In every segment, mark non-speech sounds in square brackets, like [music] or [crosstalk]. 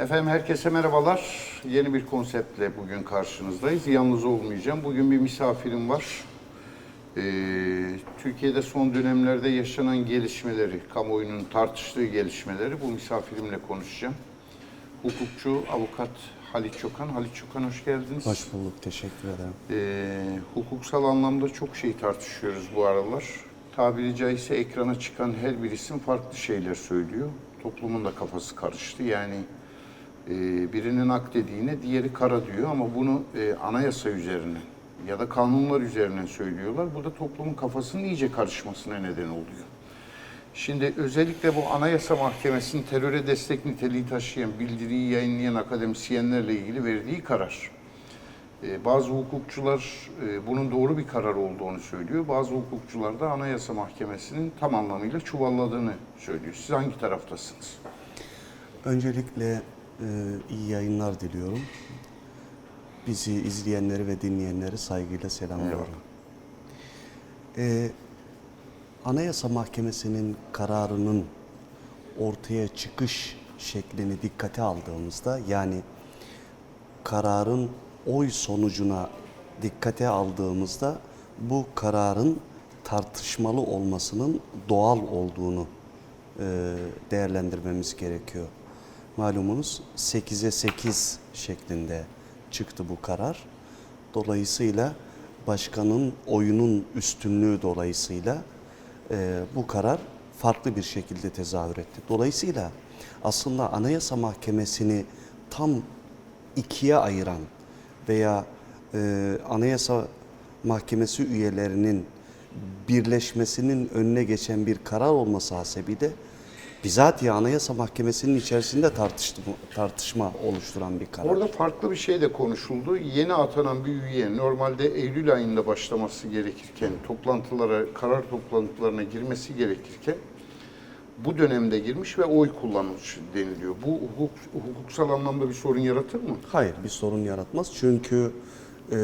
Efendim herkese merhabalar. Yeni bir konseptle bugün karşınızdayız. Yalnız olmayacağım. Bugün bir misafirim var. Ee, Türkiye'de son dönemlerde yaşanan gelişmeleri, kamuoyunun tartıştığı gelişmeleri bu misafirimle konuşacağım. Hukukçu, avukat Halit Çokan. Halit Çokan hoş geldiniz. Hoş bulduk, teşekkür ederim. Ee, hukuksal anlamda çok şey tartışıyoruz bu aralar. Tabiri caizse ekrana çıkan her bir isim farklı şeyler söylüyor. Toplumun da kafası karıştı. Yani e, birinin ak dediğine diğeri kara diyor ama bunu e, anayasa üzerine ya da kanunlar üzerinden söylüyorlar. Bu da toplumun kafasının iyice karışmasına neden oluyor. Şimdi özellikle bu Anayasa Mahkemesi'nin teröre destek niteliği taşıyan bildiriyi yayınlayan akademisyenlerle ilgili verdiği karar. Ee, Bazı hukukçular e, bunun doğru bir karar olduğunu söylüyor. Bazı hukukçular da Anayasa Mahkemesi'nin tam anlamıyla çuvalladığını söylüyor. Siz hangi taraftasınız? Öncelikle iyi yayınlar diliyorum. Bizi izleyenleri ve dinleyenleri saygıyla selamlıyorum. E, Anayasa Mahkemesi'nin kararının ortaya çıkış şeklini dikkate aldığımızda yani kararın oy sonucuna dikkate aldığımızda bu kararın tartışmalı olmasının doğal olduğunu e, değerlendirmemiz gerekiyor. Malumunuz 8'e 8 şeklinde çıktı bu karar. Dolayısıyla başkanın oyunun üstünlüğü dolayısıyla e, bu karar farklı bir şekilde tezahür etti. Dolayısıyla aslında Anayasa Mahkemesi'ni tam ikiye ayıran veya e, Anayasa Mahkemesi üyelerinin birleşmesinin önüne geçen bir karar olması hasebiyle bizatihi Anayasa Mahkemesi'nin içerisinde tartışma, tartışma oluşturan bir karar. Orada farklı bir şey de konuşuldu. Yeni atanan bir üye normalde Eylül ayında başlaması gerekirken, toplantılara, karar toplantılarına girmesi gerekirken bu dönemde girmiş ve oy kullanmış deniliyor. Bu hukuk, hukuksal anlamda bir sorun yaratır mı? Hayır bir sorun yaratmaz çünkü e,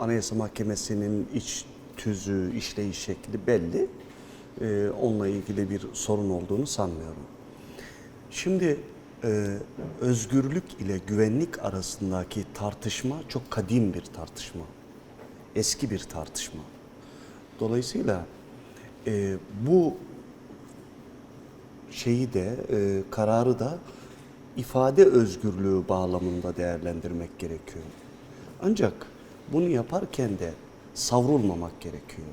Anayasa Mahkemesi'nin iç tüzüğü, işleyiş şekli belli. E, onunla ilgili bir sorun olduğunu sanmıyorum. Şimdi e, özgürlük ile güvenlik arasındaki tartışma çok kadim bir tartışma. Eski bir tartışma. Dolayısıyla e, bu şeyi de e, kararı da ifade özgürlüğü bağlamında değerlendirmek gerekiyor. Ancak bunu yaparken de savrulmamak gerekiyor.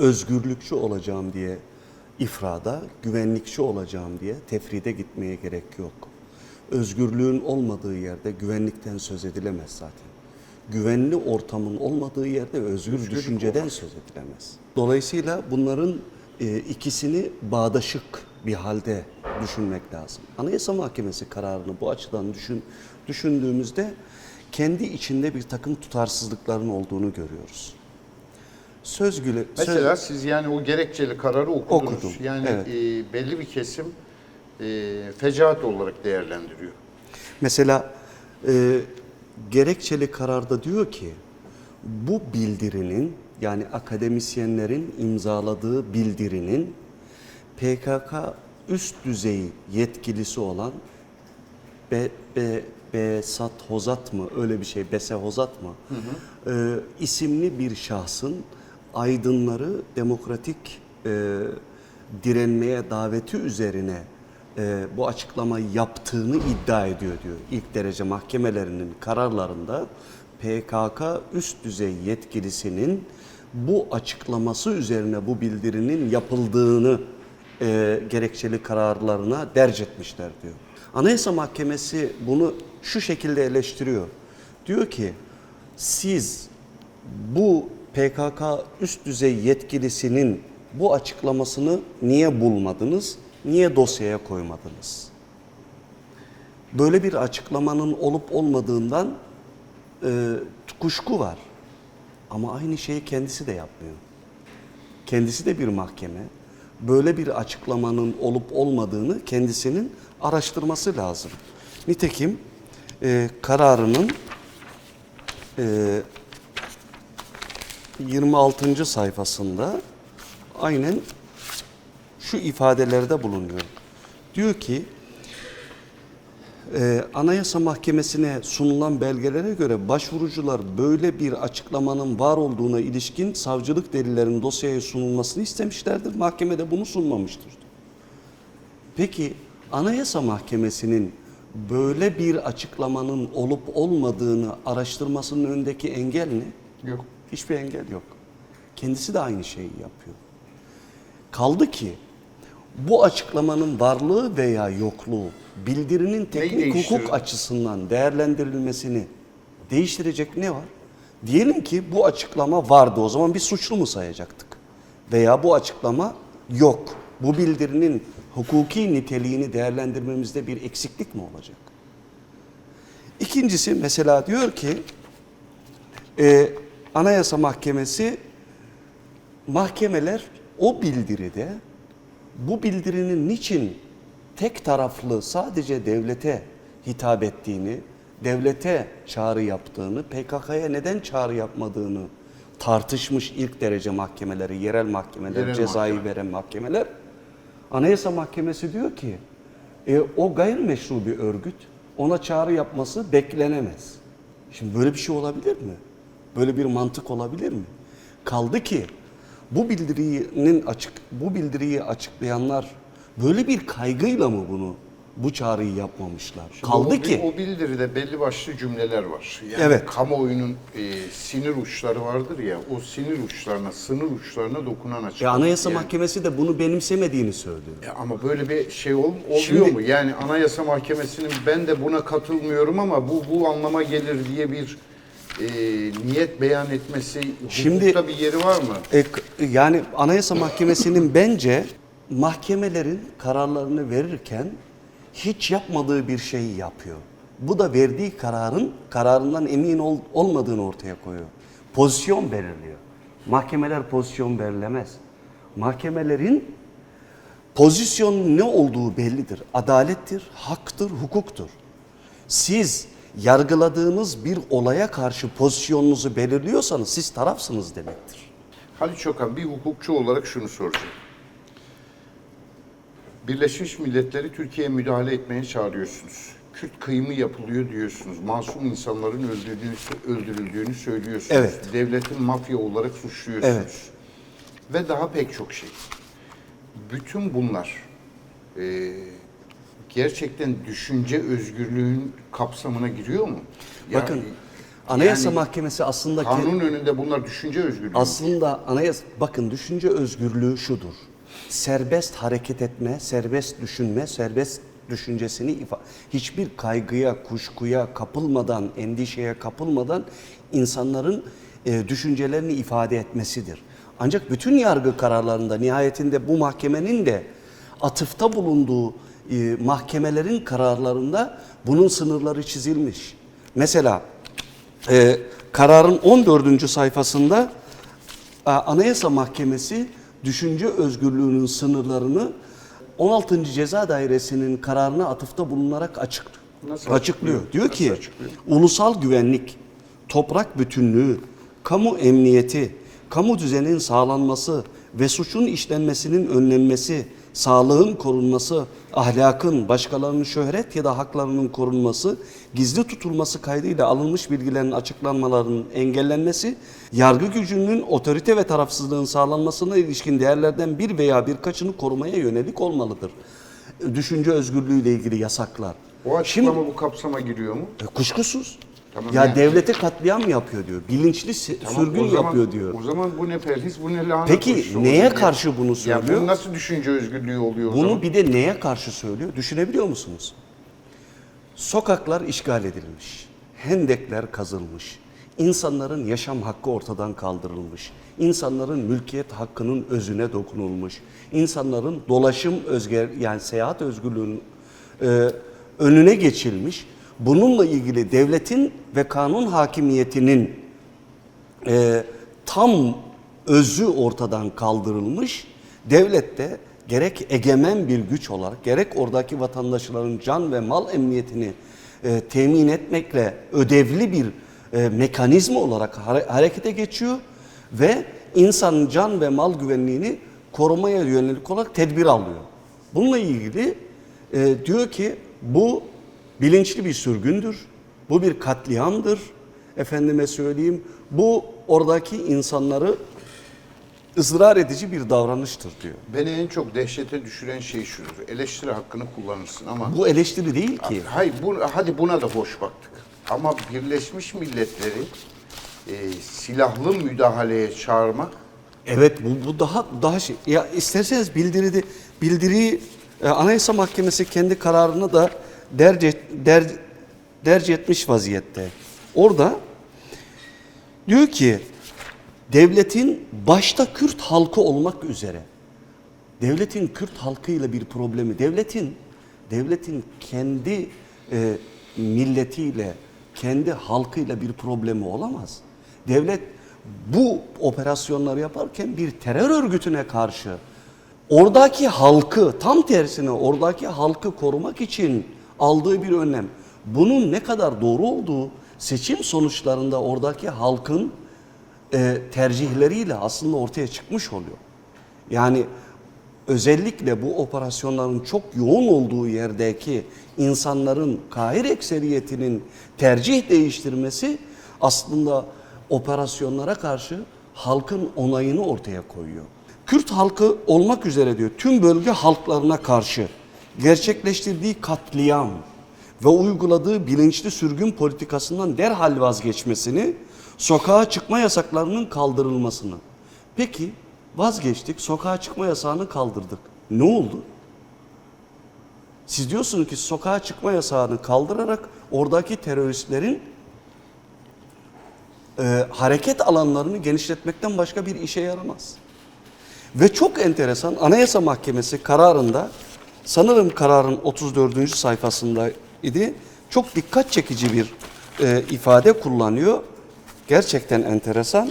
Özgürlükçü olacağım diye ifrada, güvenlikçi olacağım diye tefride gitmeye gerek yok. Özgürlüğün olmadığı yerde güvenlikten söz edilemez zaten. Güvenli ortamın olmadığı yerde özgür düşünceden söz edilemez. Dolayısıyla bunların e, ikisini bağdaşık bir halde düşünmek lazım. Anayasa Mahkemesi kararını bu açıdan düşün, düşündüğümüzde kendi içinde bir takım tutarsızlıkların olduğunu görüyoruz. Söz güle, söz- Mesela siz yani o gerekçeli kararı okudunuz. Okudum, Yani evet. e, belli bir kesim e, fecaat olarak değerlendiriyor. Mesela e, gerekçeli kararda diyor ki bu bildirinin yani akademisyenlerin imzaladığı bildirinin PKK üst düzey yetkilisi olan Be, Be, Besat Hozat mı öyle bir şey Bese Hozat mı E, isimli bir şahsın aydınları demokratik e, direnmeye daveti üzerine e, bu açıklamayı yaptığını iddia ediyor diyor. İlk derece mahkemelerinin kararlarında PKK üst düzey yetkilisinin bu açıklaması üzerine bu bildirinin yapıldığını e, gerekçeli kararlarına derc etmişler diyor. Anayasa Mahkemesi bunu şu şekilde eleştiriyor. Diyor ki siz bu PKK üst düzey yetkilisinin bu açıklamasını niye bulmadınız? Niye dosyaya koymadınız? Böyle bir açıklamanın olup olmadığından e, kuşku var. Ama aynı şeyi kendisi de yapmıyor. Kendisi de bir mahkeme. Böyle bir açıklamanın olup olmadığını kendisinin araştırması lazım. Nitekim e, kararının e, 26. sayfasında aynen şu ifadelerde bulunuyor. Diyor ki Ee, Anayasa Mahkemesi'ne sunulan belgelere göre başvurucular böyle bir açıklamanın var olduğuna ilişkin savcılık delillerinin dosyaya sunulmasını istemişlerdir. Mahkeme de bunu sunmamıştır. Peki Anayasa Mahkemesi'nin böyle bir açıklamanın olup olmadığını araştırmasının önündeki engel ne? Yok. Hiçbir engel yok. Kendisi de aynı şeyi yapıyor. Kaldı ki bu açıklamanın varlığı veya yokluğu bildirinin teknik hukuk açısından değerlendirilmesini değiştirecek ne var? Diyelim ki bu açıklama vardı o zaman bir suçlu mu sayacaktık? Veya bu açıklama yok. Bu bildirinin hukuki niteliğini değerlendirmemizde bir eksiklik mi olacak? İkincisi mesela diyor ki e, Anayasa Mahkemesi mahkemeler o bildiride bu bildirinin niçin tek taraflı sadece devlete hitap ettiğini, devlete çağrı yaptığını, PKK'ya neden çağrı yapmadığını tartışmış ilk derece mahkemeleri, yerel mahkemeler, Yerel cezayı mahkeme. veren mahkemeler. Anayasa Mahkemesi diyor ki e, o gayrimeşru bir örgüt, ona çağrı yapması beklenemez. Şimdi böyle bir şey olabilir mi? Böyle bir mantık olabilir mi? Kaldı ki bu bildirinin açık bu bildiriyi açıklayanlar böyle bir kaygıyla mı bunu bu çağrıyı yapmamışlar? Kaldı o, ki o bildiride belli başlı cümleler var. Yani Evet. kamuoyunun e, sinir uçları vardır ya, o sinir uçlarına, sınır uçlarına dokunan e, açıklama. Anayasa Yani- Mahkemesi de bunu benimsemediğini söylüyor. Ya ama böyle bir şey ol, oluyor Şimdi- mu? Yani Anayasa Mahkemesi'nin ben de buna katılmıyorum ama bu bu anlama gelir diye bir e, niyet beyan etmesi Şimdi- hukukta bir yeri var mı? E, yani Anayasa Mahkemesi'nin [clears throat] bence mahkemelerin kararlarını verirken hiç yapmadığı bir şeyi yapıyor. Bu da verdiği kararın kararından emin ol- olmadığını ortaya koyuyor. Pozisyon belirliyor. Mahkemeler pozisyon belirlemez. Mahkemelerin pozisyon ne olduğu bellidir. Adalettir, haktır, hukuktur. Siz yargıladığınız bir olaya karşı pozisyonunuzu belirliyorsanız siz tarafsınız demektir. Halit Çokan bir hukukçu olarak şunu soracağım. Birleşmiş Milletleri Türkiye'ye müdahale etmeye çağırıyorsunuz. Kürt kıyımı yapılıyor diyorsunuz. Masum insanların öldürdüğünü, öldürüldüğünü söylüyorsunuz. Evet. Devletin mafya olarak suçluyorsunuz. Evet. Ve daha pek çok şey. Bütün bunlar e, gerçekten düşünce özgürlüğün kapsamına giriyor mu? Yani- Bakın Anayasa yani Mahkemesi aslında kanun önünde bunlar düşünce özgürlüğü. aslında anayasa bakın düşünce özgürlüğü şudur. Serbest hareket etme, serbest düşünme, serbest düşüncesini ifa hiçbir kaygıya, kuşkuya kapılmadan, endişeye kapılmadan insanların e, düşüncelerini ifade etmesidir. Ancak bütün yargı kararlarında nihayetinde bu mahkemenin de atıfta bulunduğu e, mahkemelerin kararlarında bunun sınırları çizilmiş. Mesela e, kararın 14. sayfasında e, Anayasa Mahkemesi düşünce özgürlüğünün sınırlarını 16. Ceza Dairesi'nin kararına atıfta bulunarak açık, Nasıl açıklıyor. açıklıyor? Diyor Nasıl ki açıklıyor? ulusal güvenlik, toprak bütünlüğü, kamu emniyeti, kamu düzeninin sağlanması ve suçun işlenmesinin önlenmesi, sağlığın korunması, ahlakın, başkalarının şöhret ya da haklarının korunması, gizli tutulması kaydıyla alınmış bilgilerin açıklanmalarının engellenmesi, yargı gücünün otorite ve tarafsızlığın sağlanmasına ilişkin değerlerden bir veya birkaçını korumaya yönelik olmalıdır. Düşünce özgürlüğüyle ilgili yasaklar. O açıklama bu kapsama giriyor mu? E, kuşkusuz. Tamam ya yani. devlete katliam yapıyor diyor. Bilinçli Tamam, sürgün zaman- yapıyor diyor. O zaman bu ne perhiz, bu ne lanet Peki, neye oluyor? karşı bunu Ya söylüyor? bu nasıl düşünce özgürlüğü oluyor Bunu zaman? bir de neye karşı söylüyor? Düşünebiliyor musunuz? Sokaklar işgal edilmiş. Hendekler kazılmış. insanların yaşam hakkı ortadan kaldırılmış. insanların mülkiyet hakkının özüne dokunulmuş. insanların dolaşım özgür yani seyahat özgürlüğünün e, önüne geçilmiş. Bununla ilgili devletin ve kanun hakimiyetinin e, tam özü ortadan kaldırılmış. Devlet de gerek egemen bir güç olarak gerek oradaki vatandaşların can ve mal emniyetini e, temin etmekle ödevli bir e, mekanizma olarak hare- harekete geçiyor ve insanın can ve mal güvenliğini korumaya yönelik olarak tedbir alıyor. Bununla ilgili e, diyor ki bu bilinçli bir sürgündür. Bu bir katliamdır. Efendime söyleyeyim bu oradaki insanları ısrar edici bir davranıştır diyor. Beni en çok dehşete düşüren şey şudur. Eleştiri hakkını kullanırsın ama Bu eleştiri değil ki. hayır bu, hadi buna da hoş baktık. Ama Birleşmiş Milletleri e, silahlı müdahaleye çağırmak Evet bu, bu daha daha şey. Ya isterseniz bildiridi bildiriyi e, Anayasa Mahkemesi kendi kararını da derc der, derc etmiş vaziyette. Orada diyor ki devletin başta Kürt halkı olmak üzere devletin Kürt halkıyla bir problemi, devletin devletin kendi e, milletiyle, kendi halkıyla bir problemi olamaz. Devlet bu operasyonları yaparken bir terör örgütüne karşı oradaki halkı tam tersine oradaki halkı korumak için aldığı bir önlem. Bunun ne kadar doğru olduğu seçim sonuçlarında oradaki halkın e, tercihleriyle aslında ortaya çıkmış oluyor. Yani özellikle bu operasyonların çok yoğun olduğu yerdeki insanların kahir ekseriyetinin tercih değiştirmesi aslında operasyonlara karşı halkın onayını ortaya koyuyor. Kürt halkı olmak üzere diyor tüm bölge halklarına karşı gerçekleştirdiği katliam ve uyguladığı bilinçli sürgün politikasından derhal vazgeçmesini, sokağa çıkma yasaklarının kaldırılmasını. Peki vazgeçtik, sokağa çıkma yasağını kaldırdık. Ne oldu? Siz diyorsunuz ki sokağa çıkma yasağını kaldırarak oradaki teröristlerin e, hareket alanlarını genişletmekten başka bir işe yaramaz. Ve çok enteresan Anayasa Mahkemesi kararında sanırım kararın 34. sayfasında idi. Çok dikkat çekici bir e, ifade kullanıyor. Gerçekten enteresan.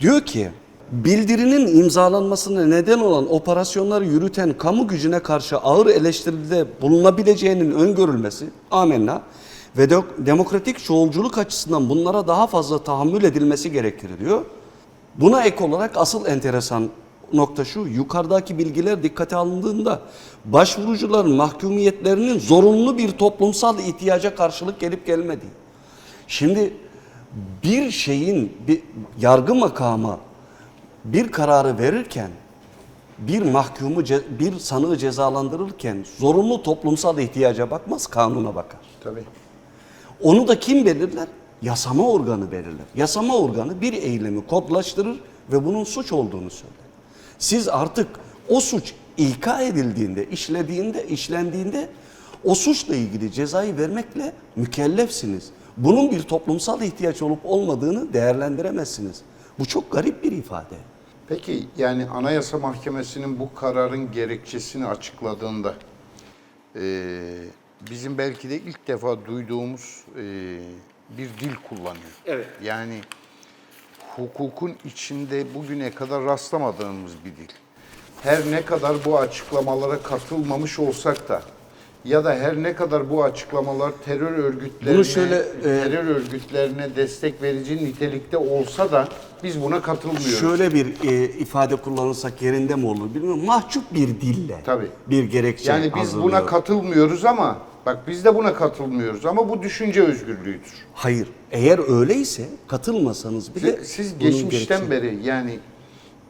Diyor ki bildirinin imzalanmasına neden olan operasyonları yürüten kamu gücüne karşı ağır eleştiride bulunabileceğinin öngörülmesi amenna ve de- demokratik çoğulculuk açısından bunlara daha fazla tahammül edilmesi gerekir diyor. Buna ek olarak asıl enteresan nokta şu, yukarıdaki bilgiler dikkate alındığında başvurucuların mahkumiyetlerinin zorunlu bir toplumsal ihtiyaca karşılık gelip gelmediği. Şimdi bir şeyin bir yargı makamı bir kararı verirken bir mahkumu bir sanığı cezalandırırken zorunlu toplumsal ihtiyaca bakmaz kanuna bakar. tabii. Onu da kim belirler? Yasama organı belirler. Yasama organı bir eylemi kodlaştırır ve bunun suç olduğunu söyler. Siz artık o suç ilka edildiğinde, işlediğinde, işlendiğinde o suçla ilgili cezayı vermekle mükellefsiniz. Bunun bir toplumsal ihtiyaç olup olmadığını değerlendiremezsiniz. Bu çok garip bir ifade. Peki yani Anayasa Mahkemesi'nin bu kararın gerekçesini açıkladığında eee, bizim belki de ilk defa duyduğumuz eee, bir dil kullanıyor. Evet. Yani hukukun içinde bugüne kadar rastlamadığımız bir dil. Her ne kadar bu açıklamalara katılmamış olsak da ya da her ne kadar bu açıklamalar terör örgütlerine Bunu şöyle, e, terör örgütlerine destek verici nitelikte olsa da biz buna katılmıyoruz. Şöyle bir e, ifade kullanırsak yerinde mi olur bilmiyorum. Mahcup bir dille Tabii. bir gerekçe Yani biz buna hazırlıyor. katılmıyoruz ama bak biz de buna katılmıyoruz ama bu düşünce özgürlüğüdür. Hayır. Eğer öyleyse katılmasanız bile Siz, siz geçmişten beri yani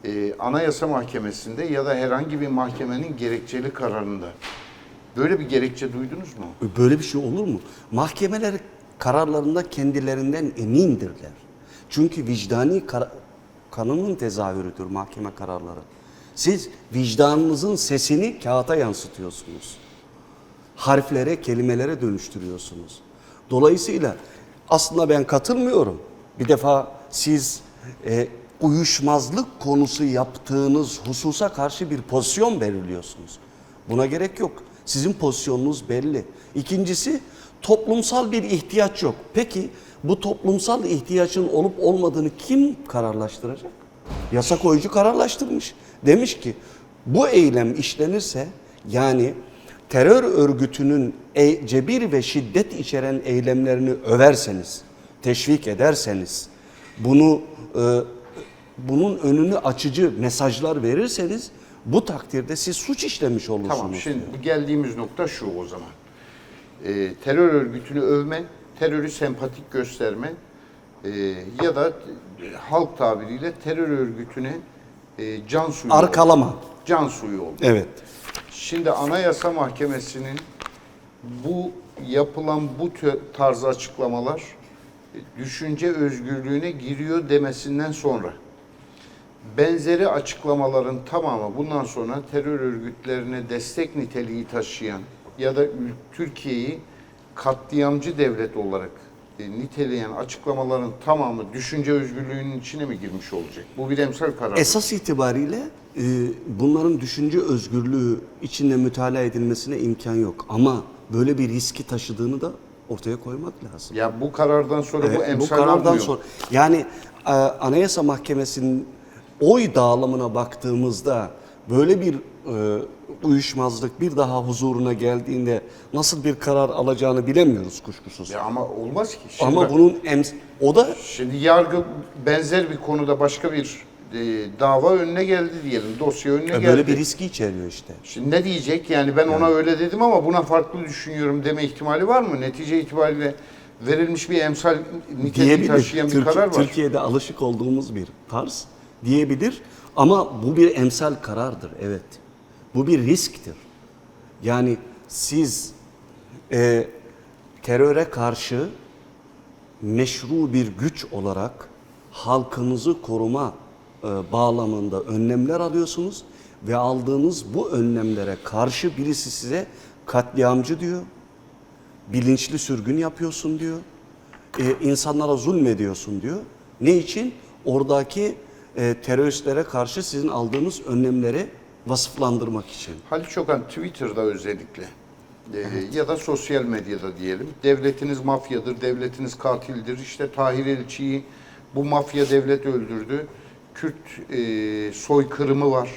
e, Anayasa Mahkemesi'nde ya da herhangi bir mahkemenin gerekçeli kararında böyle bir gerekçe duydunuz mu? Böyle bir şey olur mu? Mahkemeler kararlarında kendilerinden emindirler. Çünkü vicdani kara- kanunun tezahürüdür mahkeme kararları. Siz vicdanınızın sesini kağıta yansıtıyorsunuz. Harflere, kelimelere dönüştürüyorsunuz. Dolayısıyla aslında ben katılmıyorum. Bir defa siz e, uyuşmazlık konusu yaptığınız hususa karşı bir pozisyon belirliyorsunuz. Buna gerek yok. Sizin pozisyonunuz belli. İkincisi toplumsal bir ihtiyaç yok. Peki bu toplumsal ihtiyacın olup olmadığını kim kararlaştıracak? Yasa koyucu kararlaştırmış. Demiş ki bu eylem işlenirse yani terör örgütünün e- cebir ve şiddet içeren eylemlerini överseniz, teşvik ederseniz, bunu e, bunun önünü açıcı mesajlar verirseniz bu takdirde siz suç işlemiş olursunuz. Tamam şimdi geldiğimiz nokta şu o zaman. e, terör örgütünü övme, terörü sempatik gösterme e, ya da halk tabiriyle terör örgütüne e, can suyu olma. Arkalama. Can suyu olma. Evet. Şimdi Anayasa Mahkemesi'nin bu yapılan bu tarz açıklamalar e, düşünce özgürlüğüne giriyor demesinden sonra benzeri açıklamaların tamamı bundan sonra terör örgütlerine destek niteliği taşıyan ya da Türkiye'yi katliamcı devlet olarak e, niteleyen açıklamaların tamamı düşünce özgürlüğünün içine mi girmiş olacak? Bu bir emsal karar. Esas itibariyle bunların düşünce özgürlüğü içinde mütalaa edilmesine imkan yok. Ama böyle bir riski taşıdığını da ortaya koymak lazım. ya bu karardan sonra bu Evet, emsal karardan olmuyor. sonra yani e, Anayasa Mahkemesi'nin oy dağılımına baktığımızda böyle bir e, uyuşmazlık bir daha huzuruna geldiğinde nasıl bir karar alacağını bilemiyoruz kuşkusuz. Ya ama olmaz ki. Şimdi Ama bak- bunun ems- o da Şimdi yargı benzer bir konuda başka bir e, dava önüne geldi diyelim. Dosya önüne geldi. böyle bir riski içeriyor işte. Şimdi ne diyecek? Yani ben ona öyle dedim ama buna farklı düşünüyorum deme ihtimali var mı? Netice itibariyle verilmiş bir emsal niteliği diyebilir. taşıyan bir karar var. Türkiye'de alışık olduğumuz bir tarz diyebilir ama bu bir emsal karardır evet. Bu bir risktir. Yani siz e, teröre karşı meşru bir güç olarak halkınızı koruma bağlamında önlemler alıyorsunuz ve aldığınız bu önlemlere karşı birisi size katliamcı diyor, bilinçli sürgün yapıyorsun diyor, e, insanlara zulmediyorsun diyor. Ne için? Oradaki e, teröristlere karşı sizin aldığınız önlemleri vasıflandırmak için. Halil Çokan Twitter'da özellikle e, ya da sosyal medyada diyelim. Devletiniz mafyadır, devletiniz katildir. İşte Tahir Elçi'yi bu mafya devlet öldürdü. Kürt e, soykırımı var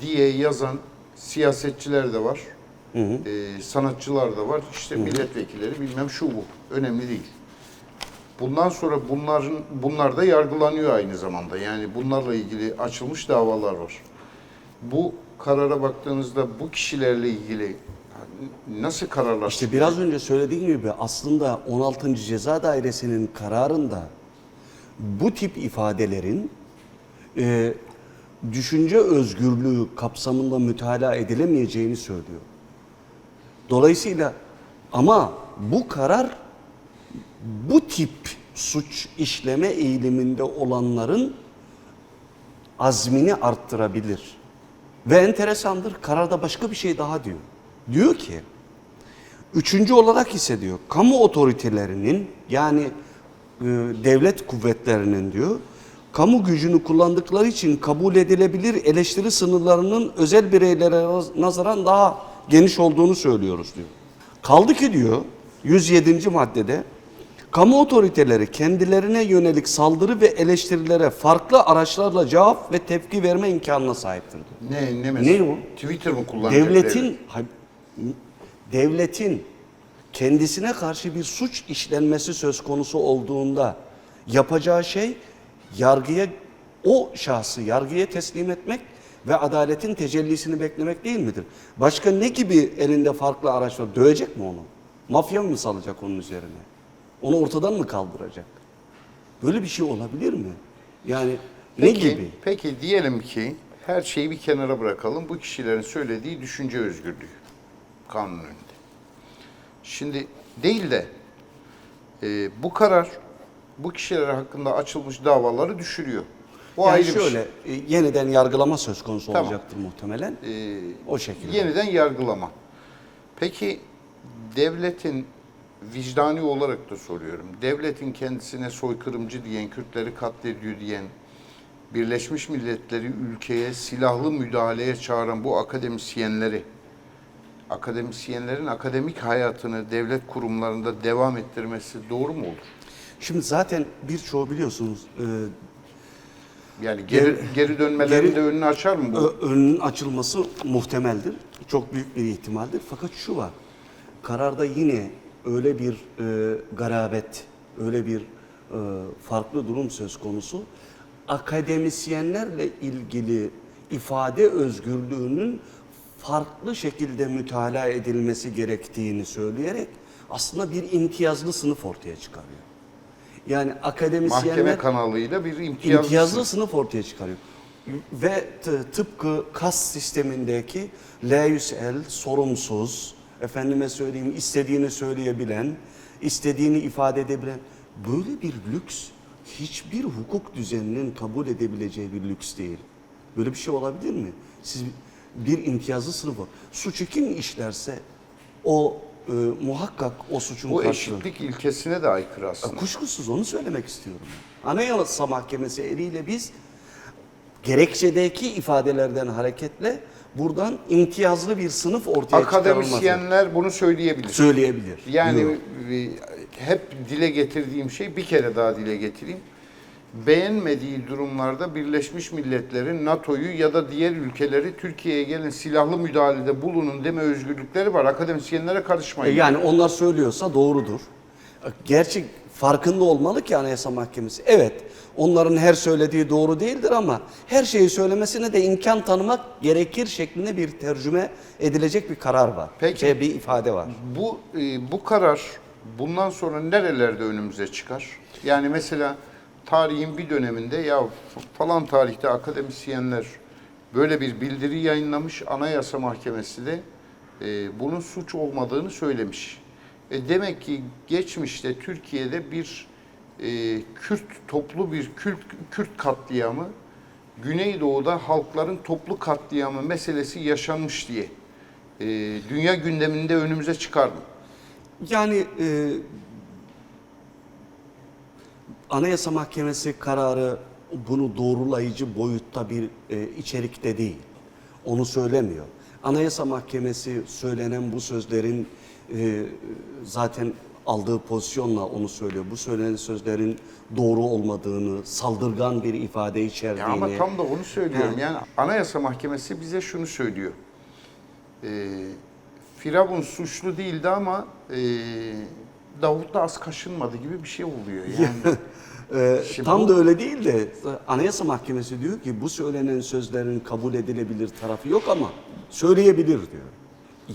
diye yazan siyasetçiler de var. E, sanatçılar da var. İşte milletvekilleri bilmem şu bu. Önemli değil. Bundan sonra bunların bunlar da yargılanıyor aynı zamanda. Yani bunlarla ilgili açılmış davalar var. Bu karara baktığınızda bu kişilerle ilgili nasıl kararlar? İşte biraz önce söylediğim gibi aslında 16. Ceza Dairesi'nin kararında bu tip ifadelerin e, düşünce özgürlüğü kapsamında mütalaa edilemeyeceğini söylüyor. Dolayısıyla ama bu karar bu tip suç işleme eğiliminde olanların azmini arttırabilir. Ve enteresandır kararda başka bir şey daha diyor. Diyor ki Üçüncü olarak ise diyor kamu otoritelerinin yani e, devlet kuvvetlerinin diyor kamu gücünü kullandıkları için kabul edilebilir eleştiri sınırlarının özel bireylere naz- nazaran daha geniş olduğunu söylüyoruz diyor. Kaldı ki diyor 107. maddede kamu otoriteleri kendilerine yönelik saldırı ve eleştirilere farklı araçlarla cevap ve tepki verme imkanına sahiptir diyor. Ne ne mesela? Ne o? Twitter mı kullanacak? Devletin devlet? devletin kendisine karşı bir suç işlenmesi söz konusu olduğunda yapacağı şey yargıya o şahsı yargıya teslim etmek ve adaletin tecellisini beklemek değil midir? Başka ne gibi elinde farklı araç var? Dövecek mi onu? Mafya mı salacak onun üzerine? Onu ortadan mı kaldıracak? Böyle bir şey olabilir mi? Yani ne Peki, gibi? Peki diyelim ki her şeyi bir kenara bırakalım. Bu kişilerin söylediği düşünce özgürlüğü kanun önünde. Şimdi değil de e, bu karar bu kişiler hakkında açılmış davaları düşürüyor. O yani ayrı bir şöyle şey. e, yeniden yargılama söz konusu Tamam. olacaktır muhtemelen. Ee, o şekilde. Yeniden yargılama. Peki devletin vicdani olarak da soruyorum. Devletin kendisine soykırımcı diyen, Kürtleri katlediyor diyen, Birleşmiş Milletleri ülkeye silahlı müdahaleye çağıran bu akademisyenleri, akademisyenlerin akademik hayatını devlet kurumlarında devam ettirmesi doğru mu olur? Şimdi zaten birçoğu biliyorsunuz e, Yani geri, geri dönmelerin geri- de önünü açar mı bu? önünün açılması muhtemeldir. Çok büyük bir ihtimaldir. Fakat şu var. Kararda yine öyle bir e, garabet, öyle bir e, farklı durum söz konusu. Akademisyenlerle ilgili ifade özgürlüğünün farklı şekilde mütalaa edilmesi gerektiğini söyleyerek aslında bir imtiyazlı sınıf ortaya çıkarıyor. Yani akademisyenler Mahkeme kanalıyla bir imtiyazlı, imtiyazlı sınıf ortaya çıkarıyor. Ve tıpkı kas sistemindeki laus el, sorumsuz, efendime söyleyeyim istediğini söyleyebilen, istediğini ifade edebilen böyle bir lüks hiçbir hukuk düzeninin kabul edebileceği bir lüks değil. Böyle bir şey olabilir mi? Siz bir imtiyazlı sınıf var. Suçu kim işlerse o e, muhakkak o suçun Bu karşılığı. eşitlik ilkesine de aykırı aslında. Kuşkusuz onu söylemek istiyorum. Anayasa Mahkemesi eliyle biz gerekçedeki ifadelerden hareketle buradan imtiyazlı bir sınıf ortaya çıkarılması Akademisyenler bunu söyleyebilir. söyleyebilir. Yani Diyor. e, hep dile getirdiğim şey bir kere daha dile getireyim. Beğenmediği durumlarda Birleşmiş Milletler'in NATO'yu ya da diğer ülkeleri Türkiye'ye gelin silahlı müdahalede bulunun deme özgürlükleri var. Akademisyenlere E karışmayın. yani onlar söylüyorsa doğrudur. Gerçi farkında olmalı ki Anayasa Mahkemesi. Evet, onların her söylediği doğru değildir ama her şeyi söylemesine de imkan tanımak gerekir şeklinde bir tercüme edilecek bir karar var. Peki. Şey, bir ifade var. Bu e, bu karar bundan sonra nerelerde önümüze çıkar? Yani mesela tarihin bir döneminde ya falan tarihte akademisyenler böyle bir bildiri yayınlamış. Anayasa Mahkemesi de e, bunun suç olmadığını söylemiş. E, demek ki geçmişte Türkiye'de bir e, Kürt toplu bir Kürt, Kürt katliamı Güneydoğu'da halkların toplu katliamı meselesi yaşanmış diye e, dünya gündeminde önümüze çıkar? Yani e, Anayasa Mahkemesi kararı bunu doğrulayıcı boyutta bir e, içerikte değil. Onu söylemiyor. Anayasa Mahkemesi söylenen bu sözlerin e, zaten aldığı pozisyonla onu söylüyor. Bu söylenen sözlerin doğru olmadığını, saldırgan bir ifade Ya içerdiğini. ama tam da onu söylüyorum. He. Yani Anayasa Mahkemesi bize şunu söylüyor. Ee, Firavun suçlu değildi ama e, Davut da az kaşınmadı gibi bir şey oluyor. [laughs] Yani Ee, Şimdi tam bu- da öyle değil de Anayasa Mahkemesi diyor ki bu söylenen sözlerin kabul edilebilir tarafı yok ama söyleyebilir diyor.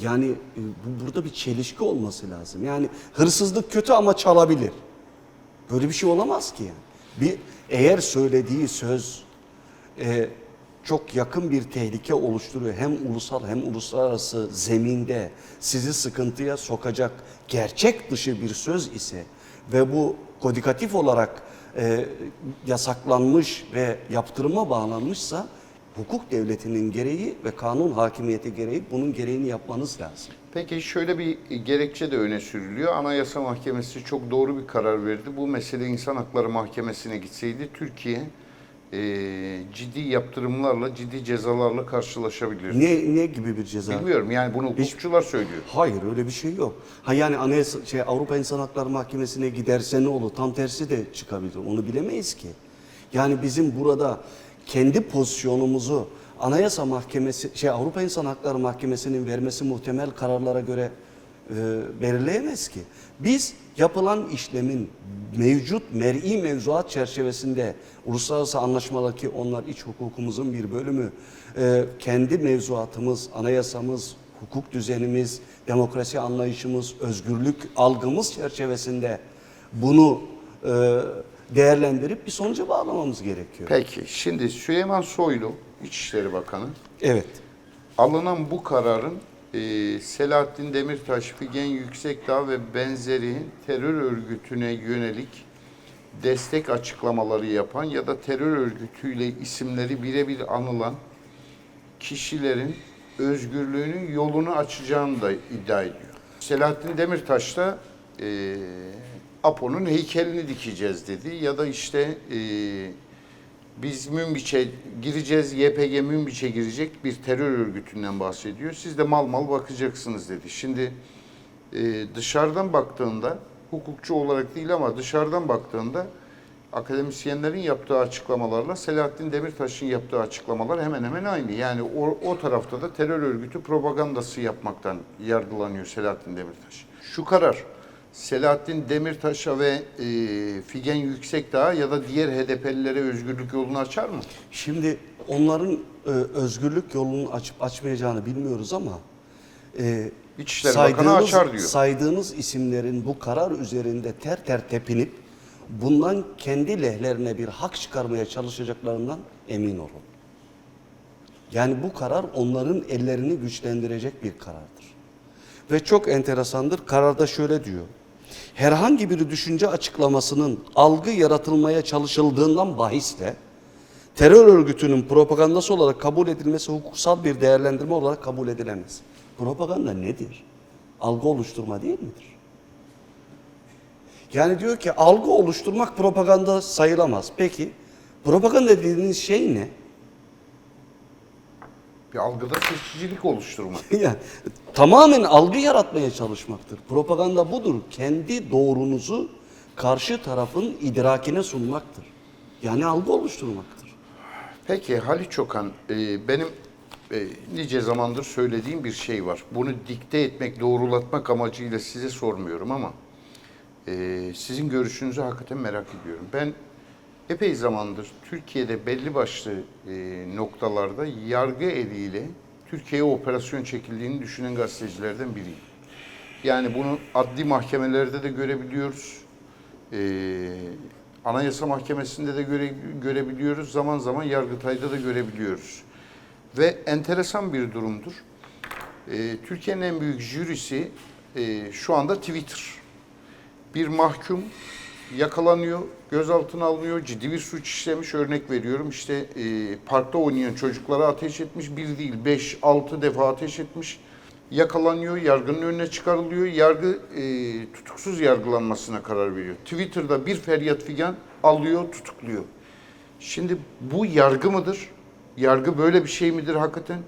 Yani e, bu, burada bir çelişki olması lazım. Yani hırsızlık kötü ama çalabilir. Böyle bir şey olamaz ki yani. Bir eğer söylediği söz e, çok yakın bir tehlike oluşturuyor. Hem ulusal hem uluslararası zeminde sizi sıkıntıya sokacak gerçek dışı bir söz ise ve bu kodikatif olarak e, yasaklanmış ve yaptırıma bağlanmışsa hukuk devletinin gereği ve kanun hakimiyeti gereği bunun gereğini yapmanız lazım. Peki şöyle bir gerekçe de öne sürülüyor. Anayasa Mahkemesi çok doğru bir karar verdi. Bu mesele İnsan Hakları Mahkemesi'ne gitseydi Türkiye e, ciddi yaptırımlarla, ciddi cezalarla karşılaşabilirdi. Ne ne gibi bir ceza? Bilmiyorum yani bunu hukukçular söylüyor. Hayır öyle bir şey yok. Ha yani Anayasa şey Avrupa İnsan Hakları Mahkemesi'ne giderse ne olur? Tam tersi de çıkabilir. Onu bilemeyiz ki. Yani bizim burada kendi pozisyonumuzu Anayasa Mahkemesi şey Avrupa İnsan Hakları Mahkemesi'nin vermesi muhtemel kararlara göre e, belirleyemez ki. Biz yapılan işlemin mevcut mer'i mevzuat çerçevesinde uluslararası anlaşmadaki onlar iç hukukumuzun bir bölümü e, kendi mevzuatımız, anayasamız, hukuk düzenimiz, demokrasi anlayışımız, özgürlük algımız çerçevesinde bunu e, değerlendirip bir sonuca bağlamamız gerekiyor. Peki şimdi Süleyman Soylu İçişleri Bakanı Evet. alınan bu kararın e, Selahattin Demirtaş, Figen Yüksekdağ ve benzeri terör örgütüne yönelik destek açıklamaları yapan ya da terör örgütüyle isimleri birebir anılan kişilerin özgürlüğünün yolunu açacağını da iddia ediyor. Selahattin Demirtaş da e, APO'nun heykelini dikeceğiz dedi ya da işte e, biz Münbiç'e gireceğiz, YPG Münbiç'e girecek bir terör örgütünden bahsediyor. Siz de mal mal bakacaksınız dedi. Şimdi e, dışarıdan baktığında, hukukçu olarak değil ama dışarıdan baktığında akademisyenlerin yaptığı açıklamalarla Selahattin Demirtaş'ın yaptığı açıklamalar hemen hemen aynı. Yani o, o tarafta da terör örgütü propagandası yapmaktan yargılanıyor Selahattin Demirtaş. Şu karar Selahattin Demirtaş'a ve e, Figen Yüksekdağ'a ya da diğer HDP'lilere özgürlük yolunu açar mı? Şimdi onların e, özgürlük yolunu açıp açmayacağını bilmiyoruz ama e, İçişleri Bakanı açar diyor. saydığınız isimlerin bu karar üzerinde ter ter tepinip bundan kendi lehlerine bir hak çıkarmaya çalışacaklarından emin olun. Yani bu karar onların ellerini güçlendirecek bir karardır. Ve çok enteresandır. Kararda şöyle diyor. Herhangi bir düşünce açıklamasının algı yaratılmaya çalışıldığından bahisle terör örgütünün propagandası olarak kabul edilmesi hukuksal bir değerlendirme olarak kabul edilemez. Propaganda nedir? Algı oluşturma değil midir? Yani diyor ki algı oluşturmak propaganda sayılamaz. Peki propaganda dediğiniz şey ne? Bir algıda seçicilik oluşturmak. [laughs] yani tamamen algı yaratmaya çalışmaktır. Propaganda budur. Kendi doğrunuzu karşı tarafın idrakine sunmaktır. Yani algı oluşturmaktır. Peki Halit Çokan, e, benim e, nice zamandır söylediğim bir şey var. Bunu dikte etmek, doğrulatmak amacıyla size sormuyorum ama e, sizin görüşünüzü hakikaten merak ediyorum. Ben epey zamandır Türkiye'de belli başlı e, noktalarda yargı eliyle Türkiye'ye operasyon çekildiğini düşünen gazetecilerden biriyim. Yani bunu adli mahkemelerde de görebiliyoruz. Ee, Anayasa Mahkemesi'nde de göre, görebiliyoruz. Zaman zaman Yargıtay'da da görebiliyoruz. Ve enteresan bir durumdur. Ee, Türkiye'nin en büyük jürisi e, şu anda Twitter. Bir mahkum yakalanıyor, gözaltına alınıyor, ciddi bir suç işlemiş. Örnek veriyorum işte e, parkta oynayan çocuklara ateş etmiş. Bir değil, beş, altı defa ateş etmiş. Yakalanıyor, yargının önüne çıkarılıyor. Yargı e, tutuksuz yargılanmasına karar veriyor. Twitter'da bir feryat figan alıyor, tutukluyor. Şimdi bu yargı mıdır? Yargı böyle bir şey midir hakikaten?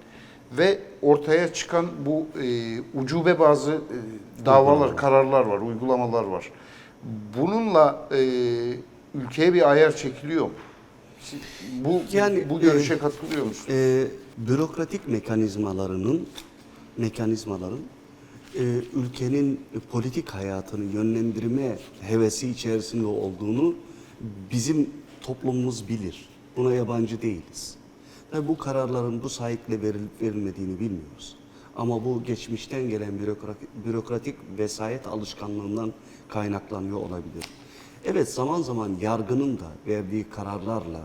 Ve ortaya çıkan bu e, ucube bazı e, davalar, kararlar var, uygulamalar var. Bununla e, ülkeye bir ayar çekiliyor mu? Bu Yani, bu görüşe e, katılıyor musunuz? Ee, bürokratik mekanizmalarının mekanizmaların e, ülkenin politik hayatını yönlendirme hevesi içerisinde olduğunu bizim toplumumuz bilir. Buna yabancı değiliz. Tabii bu kararların bu sahiple verilip verilmediğini bilmiyoruz. Ama bu geçmişten gelen bürokratik, bürokratik vesayet alışkanlığından kaynaklanıyor olabilir. Evet zaman zaman yargının da verdiği kararlarla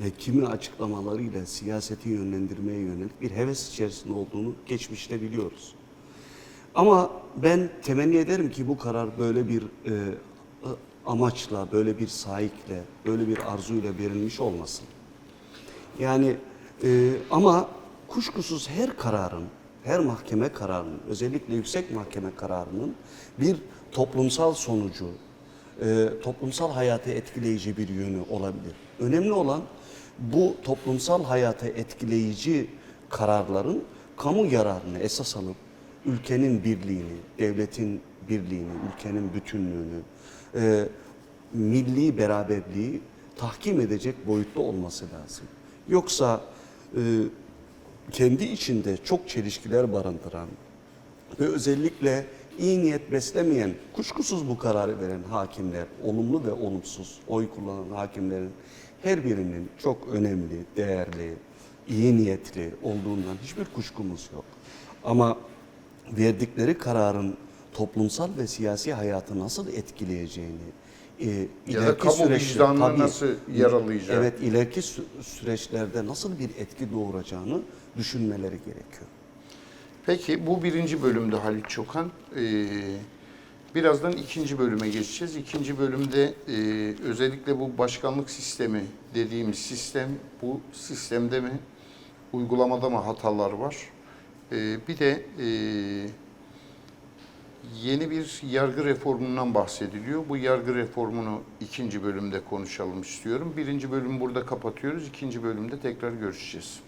e, kimi açıklamalarıyla siyaseti yönlendirmeye yönelik bir heves içerisinde olduğunu geçmişte biliyoruz. Ama ben temenni ederim ki bu karar böyle bir e, amaçla, böyle bir sahikle, böyle bir arzuyla verilmiş olmasın. Yani e, ama kuşkusuz her kararın, her mahkeme kararının, özellikle yüksek mahkeme kararının bir toplumsal sonucu, e, toplumsal hayatı etkileyici bir yönü olabilir. Önemli olan bu toplumsal hayatı etkileyici kararların kamu yararını esas alıp ülkenin birliğini, devletin birliğini, ülkenin bütünlüğünü, e, milli beraberliği tahkim edecek boyutta olması lazım. Yoksa e, kendi içinde çok çelişkiler barındıran ve özellikle iyi niyet beslemeyen, kuşkusuz bu kararı veren hakimler, olumlu ve olumsuz oy kullanan hakimlerin her birinin çok önemli, değerli, iyi niyetli olduğundan hiçbir kuşkumuz yok. Ama verdikleri kararın toplumsal ve siyasi hayatı nasıl etkileyeceğini, e, Ya da kamu süreçte- vicdanına tabii, nasıl yaralayacağı. Evet, ileriki sü- süreçlerde nasıl bir etki doğuracağını düşünmeleri gerekiyor. Peki bu birinci bölümde Halit Çokan. Ee, birazdan ikinci bölüme geçeceğiz. İkinci bölümde e, özellikle bu başkanlık sistemi dediğimiz sistem, bu sistemde mi, uygulamada mı hatalar var? Ee, bir de e, yeni bir yargı reformundan bahsediliyor. Bu yargı reformunu ikinci bölümde konuşalım istiyorum. Birinci bölümü burada kapatıyoruz. İkinci bölümde tekrar görüşeceğiz.